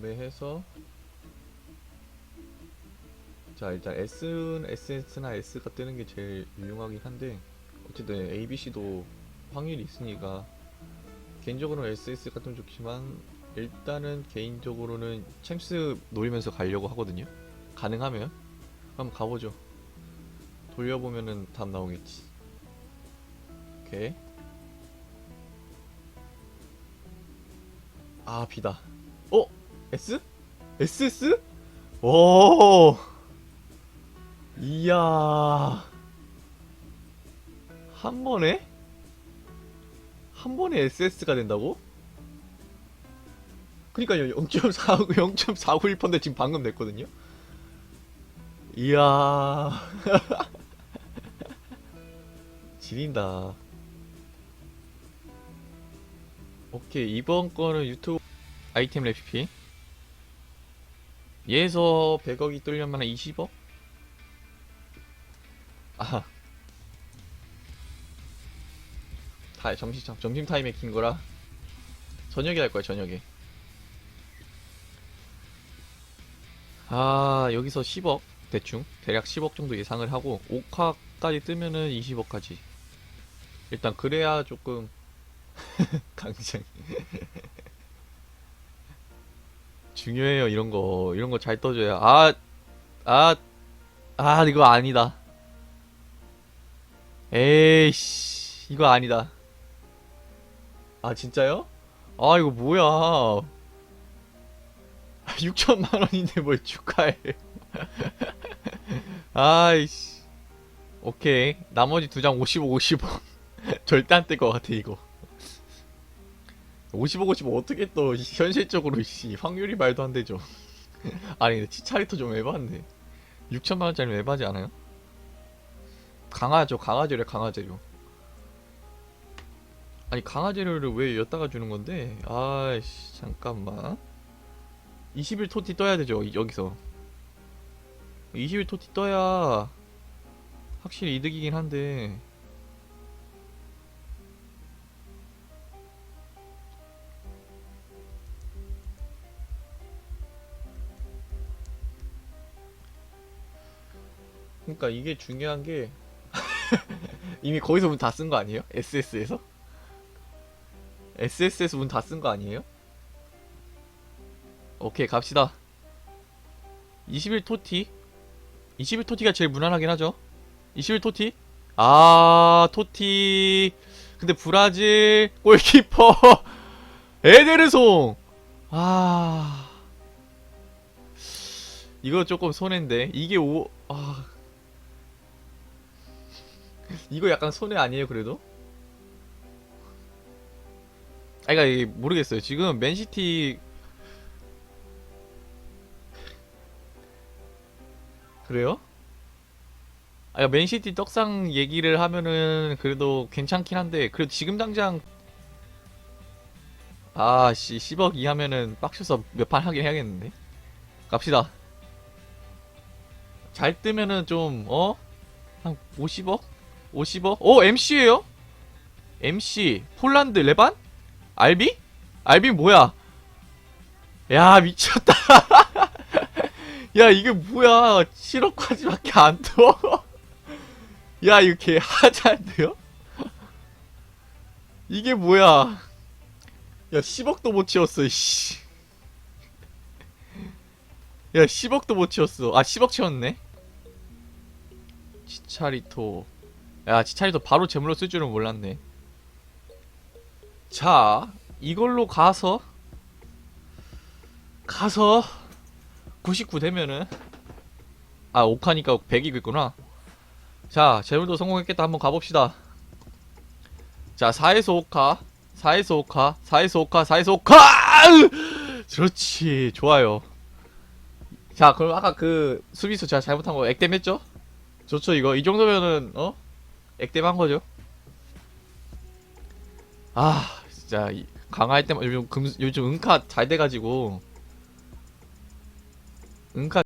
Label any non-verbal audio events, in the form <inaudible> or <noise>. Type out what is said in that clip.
구매해서 자 일단 S는 SS나 S가 뜨는 게 제일 유용하긴 한데 어쨌든 ABC도 확률이 있으니까 개인적으로는 SS가 좀 좋지만 일단은 개인적으로는 챔스 노리면서 가려고 하거든요. 가능하면 한번 가보죠. 돌려보면은 답 나오겠지. 오케이. 아 B다. 어? S? SS? 오 이야 한 번에? 한 번에 SS가 된다고? 그니까요 0.4 0.491%인데 지금 방금 냈거든요 이야 <laughs> 지린다 오케이 이번 거는 유튜브 아이템 레시피 얘에서 100억이 뚫려면 한 20억? 아. 다 점심 점심 타임에 킨 거라 저녁에 할 거야 저녁에. 아 여기서 10억 대충 대략 10억 정도 예상을 하고 5카까지 뜨면은 20억까지. 일단 그래야 조금 <laughs> 강장 중요해요 이런 거 이런 거 잘 떠줘야 아 아, 아, 이거 아니다. 에이씨, 이거 아니다. 아, 진짜요? 아, 이거 뭐야. <laughs> 6천만 원인데 뭘 축하해. <laughs> 아이씨. 오케이. 나머지 두 장 55, 55. <laughs> 절대 안 뜰 것 같아, 이거. 55, 55 어떻게 또, 현실적으로, 씨, 확률이 말도 안 되죠. <laughs> 아니, 치차리토 좀 에바한데. 6천만 원짜리 에바지 않아요? 강화죠, 강화재료, 강화재료. 아니, 강화재료를 왜 엿다가 주는 건데? 아이씨, 잠깐만. 20일 토티 떠야 되죠, 이- 여기서. 20일 토티 떠야 확실히 이득이긴 한데. 그러니까 이게 중요한 게 <laughs> 이미 거기서 문 다 쓴 거 아니에요? SS에서? SS에서 문 다 쓴 거 아니에요? 오케이 갑시다 21 토티 21 토티가 제일 무난하긴 하죠 21 토티 아 토티 근데 브라질 골키퍼 <laughs> 에데르송 아 이거 조금 손해인데 이게 오 아. <laughs> 이거 약간 손해 아니에요 그래도? 아 이게 모르겠어요 지금 맨시티 그래요? 아 맨시티 떡상 얘기를 하면은 그래도 괜찮긴 한데 그래도 지금 당장 아씨 10억 이하면은 빡쳐서 몇 판 하긴 해야겠는데 갑시다 잘 뜨면은 좀 어? 한 50억? 50억? 오 MC예요? MC 폴란드 레반? 알비? 알비 뭐야? 야 미쳤다. <laughs> 야 이게 뭐야? 7억까지밖에 안 떠. <laughs> 야 이거 개 하자인데요? <laughs> 이게 뭐야? 야 10억도 못 채웠어 씨. 야 10억도 못 채웠어. 아 10억 채웠네. 치차리토. 야 치차리토 바로 제물로 쓸 줄은 몰랐네. 자 이걸로 가서 가서 99 되면은 아 5카니까 100이겠구나. 자 제물도 성공했겠다 한번 가봅시다. 자 4에서 5카 4에서 5카 4에서 5카 4에서 5카 그렇지 좋아요. 자 그럼 아까 그 수비수 제가 잘못한 거 액땜했죠? 좋죠 이거 이 정도면은 어 액땜한 거죠. 아 진짜 이- 강화할 때만 요즘 금 요즘 은카 잘 돼가지고 은카